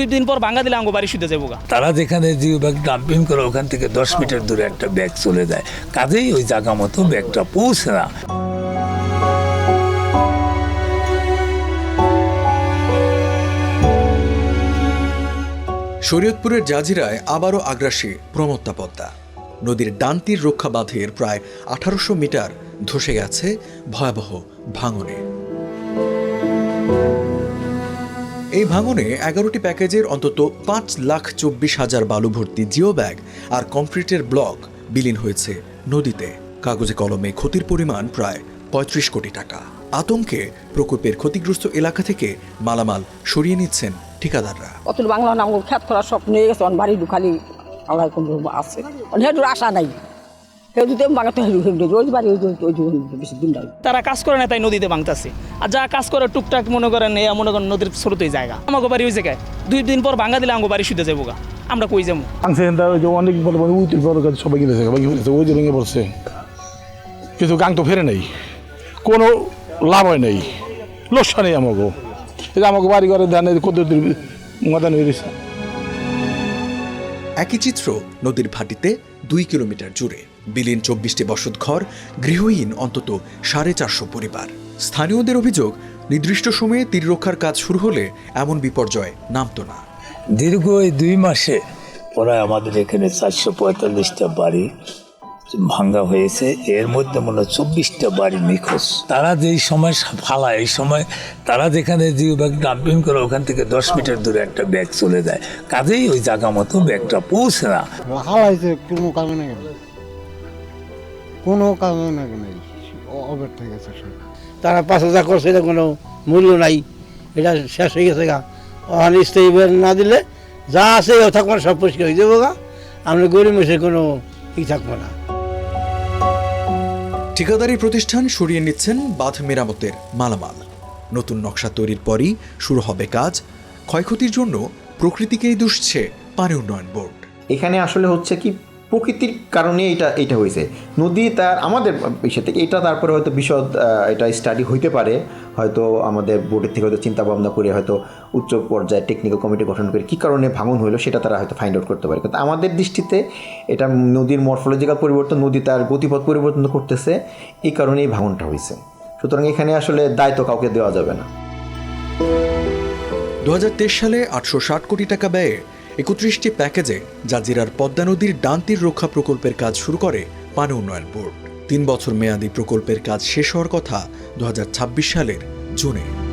দুই দিন পর ভাঙ্গা দিলে আঙ্গো বাড়ি শুতে যাব তারা যেখানে জিও ব্যাগ ডাম্পিং করে ওখান থেকে দশ মিটার দূরে একটা ব্যাগ চলে যায়। কাজেই ওই জায়গা মতো ব্যাগটা পৌঁছে না। শরীয়তপুরের জাজিরায় আবারও আগ্রাসী প্রমত্তা পদ্মা। নদীর ডানতির রক্ষা বাঁধের প্রায় আঠারোশো মিটার ধসে গেছে ভয়াবহ ভাঙনে। এই ভাঙনে এগারোটি প্যাকেজের অন্তত পাঁচ লাখ চব্বিশ হাজার বালু ভর্তি জিও ব্যাগ আর কংক্রিটের ব্লক বিলীন হয়েছে নদীতে। কাগজে কলমে ক্ষতির পরিমাণ প্রায় পঁয়ত্রিশ কোটি টাকা। আতঙ্কে প্রকল্পের ক্ষতিগ্রস্ত এলাকা থেকে মালামাল সরিয়ে নিচ্ছেন ঠিকাদাররা। অতুল বাংলা নাম খ্যাত করা সব নিয়ে গেছে বাড়ি ঢুকালি আল্লাহ আছে। আশা নাই। তারা কাজ করে না তাই নদীতে ভাঙতেছে আর যা কাজ করে টুকটাক মনে করেন এ মনে করেন নদীর স্রোতই জায়গা। আমাকে বাড়ি ওই জায়গায় দুই দিন পর ভাঙ্গা দিলে আমাকে বাড়ি শুতে যাব গা। আমরা কই যাব? অনেক বড় বড় উইটির বড় গাছ সবাই গেলেছে ওই যে ভেঙে পড়ছে। কিন্তু গাং তো ফেরে নেই। কোনো লাভ হয় নাই। লোসা নেই আমাকে এই যে আমাকে বাড়ি ঘরে ধানে কত মাদান হয়ে একই চিত্র নদীর ভাটিতে দুই কিলোমিটার জুড়ে। বিলীন চব্বিশটি বসতঘর গৃহহীন অন্তত সাড়ে চারশো পরিবার। স্থানীয়দের অভিযোগ নির্দিষ্ট সময়ে তীর রক্ষার কাজ শুরু হলে এমন বিপর্যয় নামতো না। দীর্ঘ এই দুই মাসে প্রায় আমাদের এখানে চারশো পঁয়তাল্লিশটা বাড়ি ভাঙ্গা হয়েছে। এর মধ্যে মনে হয় চব্বিশটা বাড়ি নিখোঁজ। তারা যেই সময় ফালায় এই সময় তারা যেখানে জিও ব্যাগ ডাম্পিং করে ওখান থেকে দশ মিটার দূরে একটা ব্যাগ চলে যায়। কাজেই ওই জায়গা মতো ব্যাগটা পৌঁছে না। হালাইছে কোনো না কেন কোনো কামে না কেন অবের থেকে গেছে সব তারা পাঁচ হাজার করছে এটা কোনো মূল্য নাই। এটা শেষ হয়ে গেছে গা। ওখানে স্থায়ী না দিলে যা আছে ও থাকব না, সব পরিষ্কার হয়ে যাব গা। আমরা গরিব মেসে কোনো ই থাকব না। ঠিকাদারি প্রতিষ্ঠান সরিয়ে নিচ্ছেন বাঁধ মেরামতের মালামাল। নতুন নকশা তৈরির পরই শুরু হবে কাজ। ক্ষয়ক্ষতির জন্য প্রকৃতিকেই দুষছে পানি উন্নয়ন বোর্ড। এখানে আসলে হচ্ছে কি প্রকৃতির কারণে এটা এটা হয়েছে। নদী তার আমাদের ইসে থেকে, এটা তারপরে হয়তো বিশদ এটা স্টাডি হইতে পারে। হয়তো আমাদের বোর্ডের থেকে হয়তো চিন্তা ভাবনা করে হয়তো উচ্চ পর্যায়ে টেকনিক্যাল কমিটি গঠন করে কী কারণে ভাঙন হলো সেটা তারা হয়তো ফাইন্ড আউট করতে পারে। কিন্তু আমাদের দৃষ্টিতে এটা নদীর মরফোলজিক্যাল পরিবর্তন, নদী তার গতিপথ পরিবর্তন করতেছে, এই কারণেই ভাঙনটা হয়েছে সুতরাং এখানে আসলে দায়িত্ব কাউকে দেওয়া যাবে না। দু সালে আটশো ষাট কোটি টাকা ব্যয়ে একত্রিশটি প্যাকেজে জাজিরার পদ্মা নদীর ডান্তির রক্ষা প্রকল্পের কাজ শুরু করে পানি উন্নয়ন বোর্ড। তিন বছর মেয়াদী প্রকল্পের কাজ শেষ হওয়ার কথা দু হাজার ছাব্বিশ সালের জুনে।